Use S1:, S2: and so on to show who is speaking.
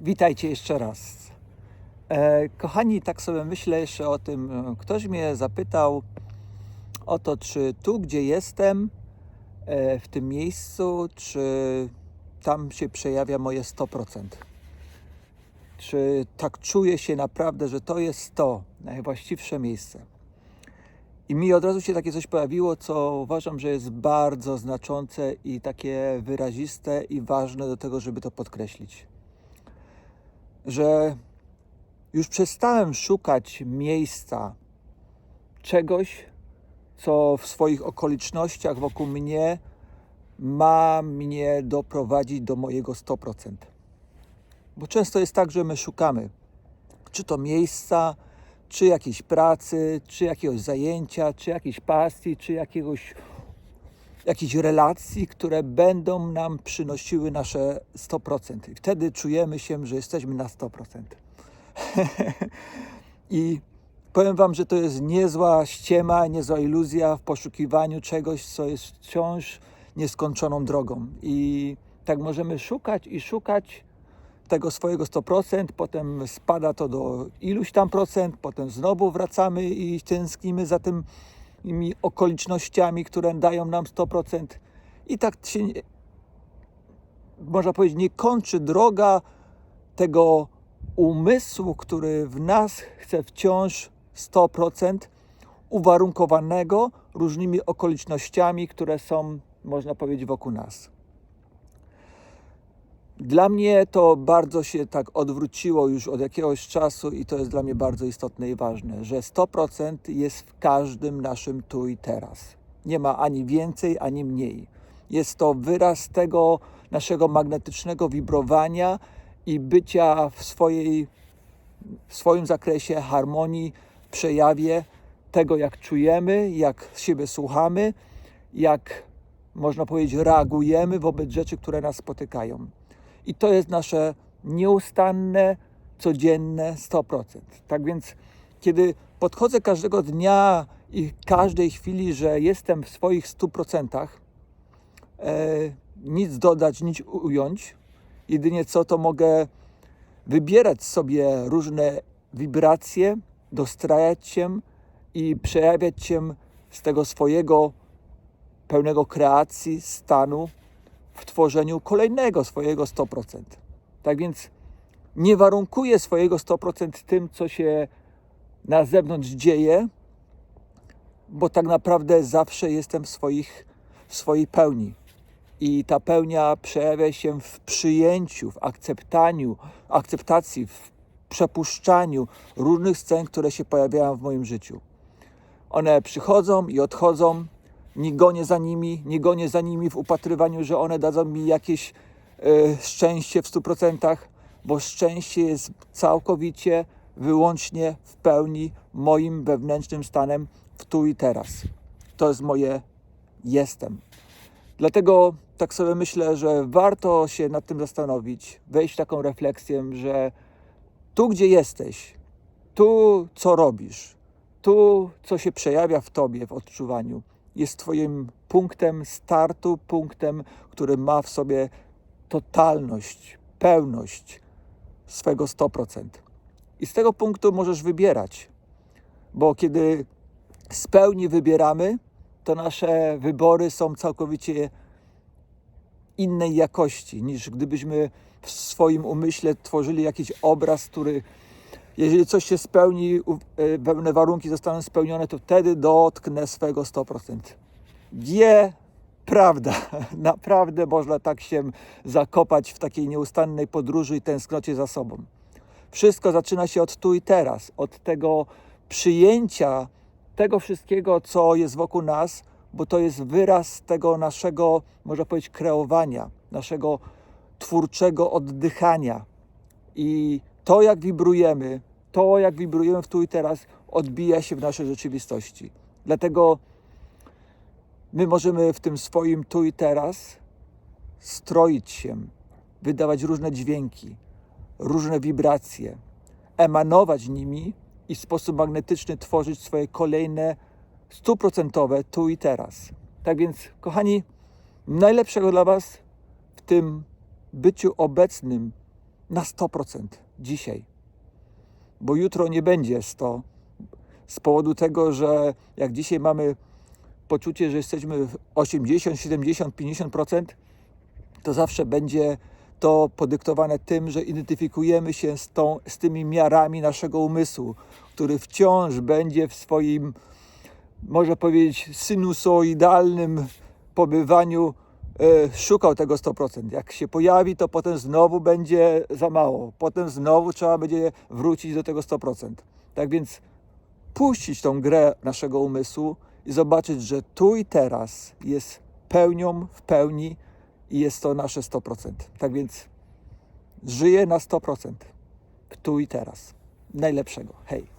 S1: Witajcie jeszcze raz. E, kochani, tak sobie myślę jeszcze o tym. e, Ktoś mnie zapytał o to, czy tu, gdzie jestem, e, w tym miejscu, czy tam się przejawia moje 100%. Czy tak czuję się naprawdę, że to jest to najwłaściwsze miejsce. I mi od razu się takie coś pojawiło, co uważam, że jest bardzo znaczące i takie wyraziste i ważne do tego, żeby to podkreślić że już przestałem szukać miejsca, czegoś, co w swoich okolicznościach wokół mnie ma mnie doprowadzić do mojego 100%. Bo często jest tak, że my szukamy, czy to miejsca, czy jakiejś pracy, czy jakiegoś zajęcia, czy jakiejś pasji, czy jakiegoś jakichś relacji, które będą nam przynosiły nasze 100%. I wtedy czujemy się, że jesteśmy na 100%. I powiem Wam, że to jest niezła ściema, niezła iluzja w poszukiwaniu czegoś, co jest wciąż nieskończoną drogą. I tak możemy szukać i szukać tego swojego 100%, potem spada to do iluś tam procent, potem znowu wracamy i tęsknimy za tym tymi okolicznościami, które dają nam 100%. I tak się, nie- można powiedzieć, nie kończy droga tego umysłu, który w nas chce wciąż 100%, uwarunkowanego różnymi okolicznościami, które są, można powiedzieć, wokół nas. Dla mnie to bardzo się tak odwróciło już od jakiegoś czasu i to jest dla mnie bardzo istotne i ważne, że 100% jest w każdym naszym tu i teraz. Nie ma ani więcej, ani mniej. Jest to wyraz tego naszego magnetycznego wibrowania i bycia w, swojej, w swoim zakresie harmonii, przejawie tego, jak czujemy, jak siebie słuchamy, jak można powiedzieć, reagujemy wobec rzeczy, które nas spotykają. I to jest nasze nieustanne, codzienne 100%. Tak więc, kiedy podchodzę każdego dnia i każdej chwili, że jestem w swoich 100%, e, nic dodać, nic ująć, jedynie co to mogę wybierać sobie różne wibracje, dostrajać się i przejawiać się z tego swojego pełnego kreacji stanu w tworzeniu kolejnego swojego 100%. Tak więc nie warunkuję swojego 100% tym, co się na zewnątrz dzieje, bo tak naprawdę zawsze jestem w, swoich, w swojej pełni. I ta pełnia przejawia się w przyjęciu, w akceptaniu, akceptacji, w przepuszczaniu różnych scen, które się pojawiają w moim życiu. One przychodzą i odchodzą, nie gonię za nimi, nie gonię za nimi w upatrywaniu, że one dadzą mi jakieś e, szczęście w 100%, bo szczęście jest całkowicie, wyłącznie w pełni moim wewnętrznym stanem w tu i teraz. To jest moje jestem. Dlatego tak sobie myślę, że warto się nad tym zastanowić, wejść w taką refleksję, że tu, gdzie jesteś, tu, co robisz, tu, co się przejawia w tobie, w odczuwaniu, jest Twoim punktem startu, punktem, który ma w sobie totalność, pełność swego 100%. I z tego punktu możesz wybierać, bo kiedy z pełni wybieramy, to nasze wybory są całkowicie innej jakości niż gdybyśmy w swoim umyśle tworzyli jakiś obraz, który jeżeli coś się spełni, e, pewne warunki zostaną spełnione, to wtedy dotknę swego 100%. Gdzie prawda? Naprawdę można tak się zakopać w takiej nieustannej podróży i tęsknocie za sobą. Wszystko zaczyna się od tu i teraz, od tego przyjęcia tego wszystkiego, co jest wokół nas, bo to jest wyraz tego naszego, można powiedzieć, kreowania, naszego twórczego oddychania. I to, jak wibrujemy, to, jak wibrujemy w tu i teraz, odbija się w naszej rzeczywistości. Dlatego my możemy w tym swoim tu i teraz stroić się, wydawać różne dźwięki, różne wibracje, emanować nimi i w sposób magnetyczny tworzyć swoje kolejne stuprocentowe tu i teraz. Tak więc, kochani, najlepszego dla Was w tym byciu obecnym na 100% dzisiaj. Bo jutro nie będzie 100 z powodu tego, że jak dzisiaj mamy poczucie, że jesteśmy w 80, 70, 50%, to zawsze będzie to podyktowane tym, że identyfikujemy się z, tą, z tymi miarami naszego umysłu, który wciąż będzie w swoim, może powiedzieć, sinusoidalnym pobywaniu szukał tego 100%. Jak się pojawi, to potem znowu będzie za mało. Potem znowu trzeba będzie wrócić do tego 100%. Tak więc puścić tą grę naszego umysłu i zobaczyć, że tu i teraz jest pełnią w pełni i jest to nasze 100%. Tak więc żyję na 100% w tu i teraz. Najlepszego. Hej.